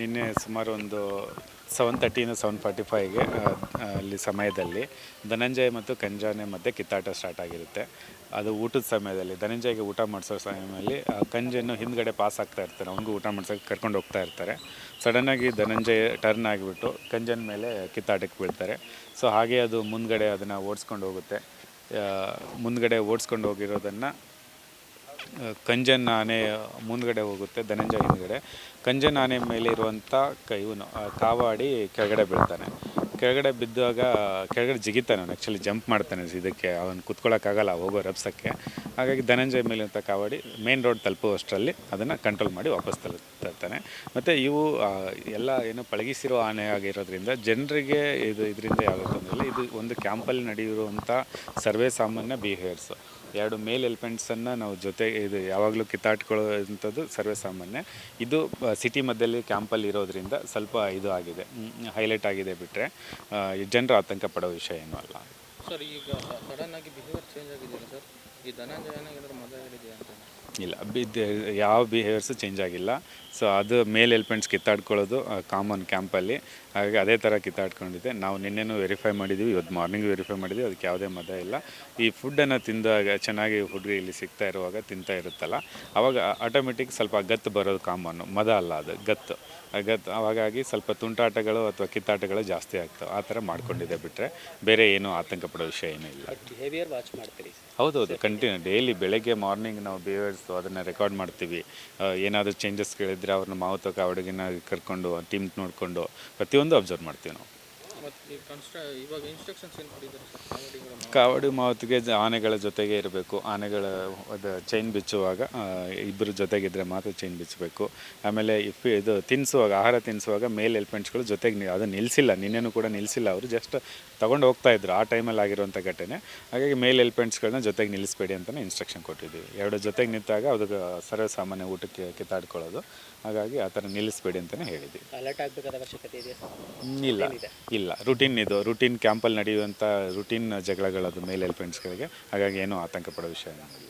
ನಿನ್ನೆ ಸುಮಾರು ಒಂದು ಸೆವೆನ್ ತರ್ಟಿಯಿಂದ ಸೆವೆನ್ ಫಾರ್ಟಿ ಫೈವ್ಗೆ ಅಲ್ಲಿ ಸಮಯದಲ್ಲಿ ಧನಂಜಯ ಮತ್ತು ಕಂಜಾನೆ ಮಧ್ಯೆ ಕಿತ್ತಾಟ ಸ್ಟಾರ್ಟ್ ಆಗಿರುತ್ತೆ. ಅದು ಊಟದ ಸಮಯದಲ್ಲಿ, ಧನಂಜಯಗೆ ಊಟ ಮಾಡಿಸೋ ಸಮಯದಲ್ಲಿ ಕಂಜನ್ನು ಹಿಂದ್ಗಡೆ ಪಾಸ್ ಆಗ್ತಾ ಇರ್ತಾರೆ. ಅವನಿಗೂ ಊಟ ಮಾಡ್ಸೋಕೆ ಕರ್ಕೊಂಡು ಹೋಗ್ತಾ ಇರ್ತಾರೆ. ಸಡನ್ನಾಗಿ ಧನಂಜಯ ಟರ್ನ್ ಆಗಿಬಿಟ್ಟು ಕಂಜನ್ ಮೇಲೆ ಕಿತ್ತಾಟಕ್ಕೆ ಬೀಳ್ತಾರೆ. ಸೊ ಹಾಗೆ ಅದು ಮುಂದ್ಗಡೆ ಅದನ್ನು ಓಡಿಸ್ಕೊಂಡು ಹೋಗುತ್ತೆ. ಮುಂದ್ಗಡೆ ಓಡಿಸ್ಕೊಂಡು ಹೋಗಿರೋದನ್ನು ಕಂಜನ್ ಆನೆ ಮುಂದ್ಗಡೆ ಹೋಗುತ್ತೆ, ಧನಂಜಯ ಹಿಂದ್ಗಡೆ. ಕಂಜನ್ ಆನೆ ಮೇಲೆ ಇರುವಂಥ ಕ ಕಾವಾಡಿ ಕೆಳಗಡೆ ಬೀಳ್ತಾನೆ. ಕೆಳಗಡೆ ಬಿದ್ದಾಗ, ಕೆಳಗಡೆ ಜಿಗಿತಾನೆ ಅವನು ಆ್ಯಕ್ಚುಲಿ ಜಂಪ್ ಮಾಡ್ತಾನೆ ಇದಕ್ಕೆ. ಅವನು ಕುತ್ಕೊಳ್ಳೋಕ್ಕಾಗಲ್ಲ ಹೋಗೋ ರಬ್ಸಕ್ಕೆ ಹಾಗಾಗಿ ಧನಂಜಯ ಮೇಲಿರುವಂಥ ಕಾವಾಡಿ ಮೇನ್ ರೋಡ್ ತಲುಪುವಷ್ಟರಲ್ಲಿ ಅದನ್ನು ಕಂಟ್ರೋಲ್ ಮಾಡಿ ವಾಪಸ್ ತಲುಪ್ತಾನೆ. ಮತ್ತು ಇವು ಎಲ್ಲ ಏನು ಪಳಗಿಸಿರೋ ಆನೆ ಆಗಿರೋದ್ರಿಂದ ಜನರಿಗೆ ಇದು, ಇದರಿಂದ ಯಾವುದೇ ಇದು ಒಂದು ಕ್ಯಾಂಪಲ್ಲಿ ನಡೆಯುವಂಥ ಸರ್ವೇ ಸಾಮಾನ್ಯ ಬಿಹೇವಿಯರ್ಸು ಎರಡು ಮೇಲ್ ಎಲಿಫೆಂಟ್ಸನ್ನು ನಾವು ಜೊತೆ ಇದು ಯಾವಾಗಲೂ ಕಿತ್ತಾಟ್ಕೊಳ್ಳೋಂಥದ್ದು ಸರ್ವೇ ಸಾಮಾನ್ಯ ಇದು ಸಿಟಿ ಮಧ್ಯದಲ್ಲಿ ಕ್ಯಾಂಪಲ್ಲಿ ಇರೋದ್ರಿಂದ ಸ್ವಲ್ಪ ಇದು ಆಗಿದೆ ಹೈಲೈಟ್ ಆಗಿದೆ ಬಿಟ್ಟರೆ ಜನರು ಆತಂಕ ಪಡೋ ವಿಷಯ ಏನೂ ಅಲ್ಲ. ಸರ್, ಈಗ ಸಡನ್ ಆಗಿ ಬಿಹೇವಿಯರ್ ಚೇಂಜ್ ಆಗಿದೆ ಸರ್, ಈ ಧನಂಜಯನ ಏನಾದರೂ ಇಲ್ಲ. ಬಿದ್ದು ಯಾವ ಬಿಹೇವಿಯರ್ಸು ಚೇಂಜ್ ಆಗಿಲ್ಲ. ಸೊ ಅದು ಮೇಲ್ ಎಲಿಫೆಂಟ್ಸ್ ಕಿತ್ತಾಡ್ಕೊಳ್ಳೋದು ಕಾಮನ್ ಕ್ಯಾಂಪಲ್ಲಿ ಹಾಗಾಗಿ ಅದೇ ಥರ ಕಿತ್ತಾಡ್ಕೊಂಡಿದೆ ನಾವು ನಿನ್ನೆನೂ ವೆರಿಫೈ ಮಾಡಿದ್ದೀವಿ ಇವತ್ತು ಮಾರ್ನಿಂಗ್ ವೆರಿಫೈ ಮಾಡಿದ್ದೀವಿ ಅದಕ್ಕೆ ಯಾವುದೇ ಮದ ಇಲ್ಲ. ಈ ಫುಡ್ಡನ್ನು ತಿಂದಾಗ ಚೆನ್ನಾಗಿ ಹುಡುಗಿ ಇಲ್ಲಿ ಸಿಗ್ತಾ ಇರುವಾಗ ತಿಂತಾ ಇರುತ್ತಲ್ಲ ಆವಾಗ ಆಟೋಮೆಟಿಕ್ ಸ್ವಲ್ಪ ಗತ್ತು ಬರೋದು ಕಾಮನ್ನು ಮದ ಅಲ್ಲ ಅದು ಗತ್ತು. ಗತ್ತು ಹಾಗಾಗಿ ಸ್ವಲ್ಪ ತುಂಟಾಟಗಳು ಅಥವಾ ಕಿತ್ತಾಟಗಳು ಜಾಸ್ತಿ ಆಗ್ತವೆ. ಆ ಥರ ಮಾಡ್ಕೊಂಡಿದೆ ಬಿಟ್ಟರೆ ಬೇರೆ ಏನೂ ಆತಂಕ ಪಡೋ ವಿಷಯ ಏನೂ ಇಲ್ಲ. ಬಿಹೇವಿಯರ್ ವಾಚ್ ಮಾಡ್ತೀರಿ. ಹೌದೌದು ಕಂಟಿನ್ಯೂ ಡೈಲಿ ಬೆಳಗ್ಗೆ ಮಾರ್ನಿಂಗ್ ನಾವು ಬಿಹೇವಿಯರ್ಸು ಅದನ್ನು ರೆಕಾರ್ಡ್ ಮಾಡ್ತೀವಿ. ಏನಾದರೂ ಚೇಂಜಸ್ಗಳಿದ್ದರೆ ಅವ್ರನ್ನ ಮಾವು ತಕ ಅವಡಿಗೆನ ಕರ್ಕೊಂಡು ಟೀಮ್ ನೋಡಿಕೊಂಡು ಪ್ರತಿಯೊಂದು ಅಬ್ಸರ್ವ್ ಮಾಡ್ತೀವಿ ನಾವು. ಮತ್ತು ಈ ಇವಾಗ ಇನ್ಸ್ಟ್ರಕ್ಷನ್ಸ್ ಏನು ಕೊಟ್ಟಿದ್ದಾರೆ ಸರ್ ಕಾವಡಿಗಳು ಕಾವಡಿ ಮಾವತಿಗೆ ಜ- ಆನೆಗಳ ಜೊತೆಗೆ ಇರಬೇಕು. ಆನೆಗಳ ಅದು ಚೈನ್ ಬಿಚ್ಚುವಾಗ ಇಬ್ಬರು ಜೊತೆಗಿದ್ರೆ ಮಾತ್ರ ಚೈನ್ ಬಿಚ್ಚಬೇಕು. ಆಮೇಲೆ ಇಫ್ ಇದು ತಿನ್ನಿಸುವಾಗ ಆಹಾರ ತಿನ್ನಿಸುವಾಗ ಮೇಲ್ ಎಲಿಫೆಂಟ್ಸ್ಗಳು ಜೊತೆಗೆ ನಿ- ಅದು ನಿಲ್ಲಿಸಿಲ್ಲ ನಿನ್ನೆನೂ ಕೂಡ ನಿಲ್ಲಿಸಿಲ್ಲ ಅವರು ಜಸ್ಟ್ ತಗೊಂಡು ಹೋಗ್ತಾ ಇದ್ರು ಆ ಟೈಮಲ್ಲಿ ಆಗಿರುವಂಥ ಘಟನೆ. ಹಾಗಾಗಿ ಮೇಲ್ ಎಲಿಫೆಂಟ್ಸ್ಗಳನ್ನ ಜೊತೆಗೆ ನಿಲ್ಲಿಸಬೇಡಿ ಅಂತಲೇ ಇನ್ಸ್ಟ್ರಕ್ಷನ್ ಕೊಟ್ಟಿದ್ದೀವಿ. ಎರಡು ಜೊತೆಗೆ ನಿಂತಾಗ ಅದಕ್ಕೆ ಸರ್ವಸಾಮಾನ್ಯ ಊಟಕ್ಕೆ ಕಿತ್ತಾಡ್ಕೊಳ್ಳೋದು. ಹಾಗಾಗಿ ಆ ಥರ ನಿಲ್ಲಿಸಬೇಡಿ ಅಂತಲೇ ಹೇಳಿದ್ವಿ ಅಲರ್ಟ್ ಆಗಬೇಕಾದ ಅವಶ್ಯಕತೆ ಇದೆಯಾ ಇಲ್ಲ. ಇಲ್ಲ. ರುಟೀನ್ ಇದು. ರುಟೀನ್ ಕ್ಯಾಂಪಲ್ಲಿ ನಡೆಯುವಂಥ ರುಟೀನ್ ಜಗಳಗಳದು ಮೇಲ್ ಫ್ರೆಂಡ್ಸ್ಗಳಿಗೆ ಹಾಗಾಗಿ ಏನೂ ಆತಂಕ ಪಡೋ ವಿಷಯ ಏನಿಲ್ಲ.